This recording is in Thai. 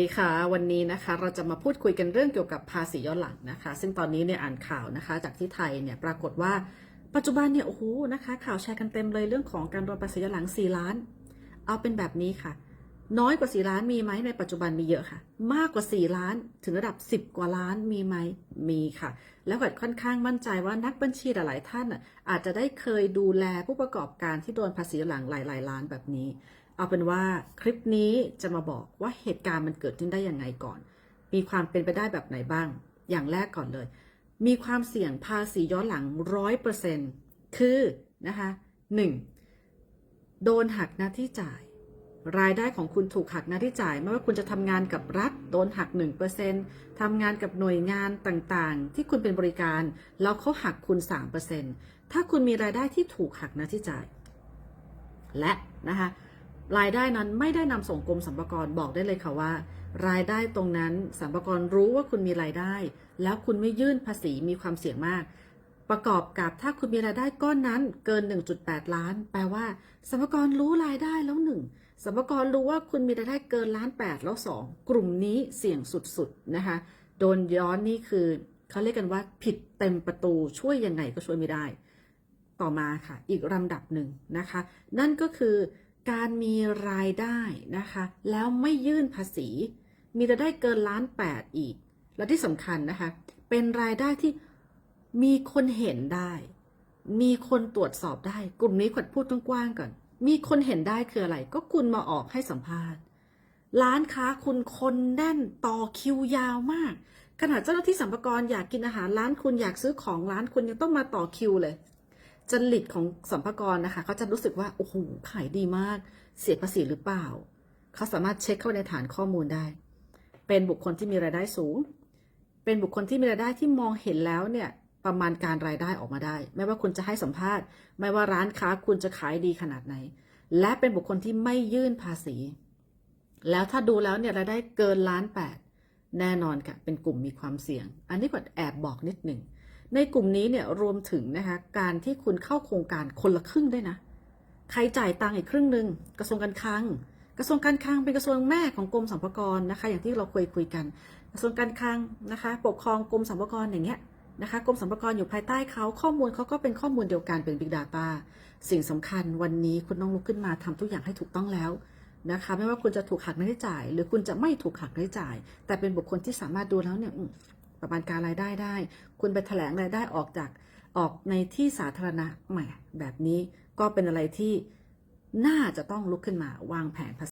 สวัสดีค่ะวันนี้นะคะเราจะมาพูดคุยกันเรื่องเกี่ยวกับภาษีย้อนหลังนะคะ ซึ่งตอนนี้เนี่ยอ่านข่าวนะคะ จากที่ไทยเนี่ยปรากฏว่าปัจจุบันเนี่ยโอ้โหนะคะ ข่าวแชร์กันเต็มเลยเรื่องของการโดนภาษีย้อนหลัง 4 ล้าน เอาเป็นแบบนี้ค่ะ น้อยกว่า 4 ล้านมีไหมในปัจจุบันมีเยอะค่ะ มากกว่า 4 ล้านถึงระดับ 10 กว่าล้านมีไหมมีค่ะ แล้วก็ค่อนข้างมั่นใจว่านักบัญชีหลายๆท่านน่ะอาจจะได้เคยดูแลผู้ประกอบการที่โดนภาษีย้อนหลังหลายๆล้านแบบนี้ เอาเป็นว่าคลิปนี้จะมาบอกว่าเหตุการณ์มันเกิดขึ้นได้ยังไงก่อน มีความเป็นไปได้แบบไหนบ้าง อย่างแรกก่อนเลย มีความเสี่ยงภาษีย้อนหลังร้อยเปอร์เซ็นคือนะคะหนึ่งโดนหักหน้าที่จ่าย รายได้ของคุณถูกหักหน้าที่จ่าย ไม่ว่าคุณจะทำงานกับรัฐ โดนหัก 1%ทำงานกับหน่วยงานต่างๆ ที่คุณเป็นบริการ แล้วเขาหักคุณ 3%ถ้าคุณมีรายได้ที่ถูกหักหน้าที่จ่าย และนะคะ รายได้นั้นไม่ได้นำส่งกรมสรรพากรบอกได้เลยค่ะว่า รายได้ตรงนั้นสรรพากรรู้ว่าคุณมีรายได้ แล้วคุณไม่ยื่นภาษีมีความเสี่ยงมาก ประกอบกับถ้าคุณมีรายได้ก้อนนั้นเกิน 1.8 ล้าน แปลว่าสรรพากรรู้รายได้แล้วหนึ่งสรรพากรรู้ว่าคุณมีรายได้เกินล้าน8แล้ว2กลุ่มนี้เสี่ยงสุดๆนะคะโดนย้อนนี่คือเขาเรียกกันว่าผิดเต็มประตูช่วยยังไงก็ช่วยไม่ได้ ต่อมาค่ะ อีกลำดับหนึ่งนะคะ นั่นก็คือ การมีรายได้นะคะ แล้วไม่ยื่นภาษี มีรายได้เกินล้านแปดอีก และที่สำคัญนะคะ เป็นรายได้ที่มีคนเห็นได้ มีคนตรวจสอบได้ กลุ่มนี้ขวัญพูดกว้างๆก่อน มีคนเห็นได้คืออะไร ก็คุณมาออกให้สัมภาษณ์ ร้านค้าคุณคนแน่นต่อคิวยาวมากขนาดเจ้าหน้าที่สัมภาระอยากกินอาหารร้านคุณอยากซื้อของร้านคุณยังต้องมาต่อคิวเลย จริตของสัมภากระนะคะเขาจะรู้สึกว่าโอ้โหขายดีมาก เสียภาษีหรือเปล่า เขาสามารถเช็คเข้าในฐานข้อมูลได้ เป็นบุคคลที่มีรายได้สูง เป็นบุคคลที่มีรายได้ที่มองเห็นแล้วเนี่ยประมาณการรายได้ออกมาได้ ไม่ว่าคุณจะให้สัมภาษณ์ ไม่ว่าร้านค้าคุณจะขายดีขนาดไหน และเป็นบุคคลที่ไม่ยื่นภาษี แล้วถ้าดูแล้วเนี่ยรายได้เกินล้านแปดแน่นอนค่ะเป็นกลุ่มมีความเสี่ยง อันนี้ก็แอบบอกนิดหนึ่ง ในกลุ่มนี้เนี่ยรวมถึงนะคะการที่คุณเข้าโครงการคนละครึ่งด้วยนะ ใครจ่ายตังค์อีกครึ่งหนึ่งกระทรวงการคลัง กระทรวงการคลังเป็นกระทรวงแม่ของกรมสรรพากรนะคะ อย่างที่เราเคยคุยกัน กระทรวงการคลังนะคะ ปกครองกรมสรรพากรอย่างเงี้ยนะคะกรมสรรพากรอยู่ภายใต้เขาข้อมูลเขาก็เป็นข้อมูลเดียวกันเป็น Big Data สิ่งสำคัญวันนี้คุณต้องลุกขึ้นมาทำทุกอย่างให้ถูกต้องแล้วนะคะไม่ว่าคุณจะถูกหักหน้าที่จ่าย หรือคุณจะไม่ถูกหักหน้าที่จ่าย แต่เป็นบุคคลที่สามารถดูแล้วเนี่ย ประมาณการรายได้ได้ คุณไปแถลงรายได้ออกจากออกในที่สาธารณะแหมแบบนี้ก็เป็นอะไรที่น่าจะต้องลุกขึ้นมาวางแผนภาษี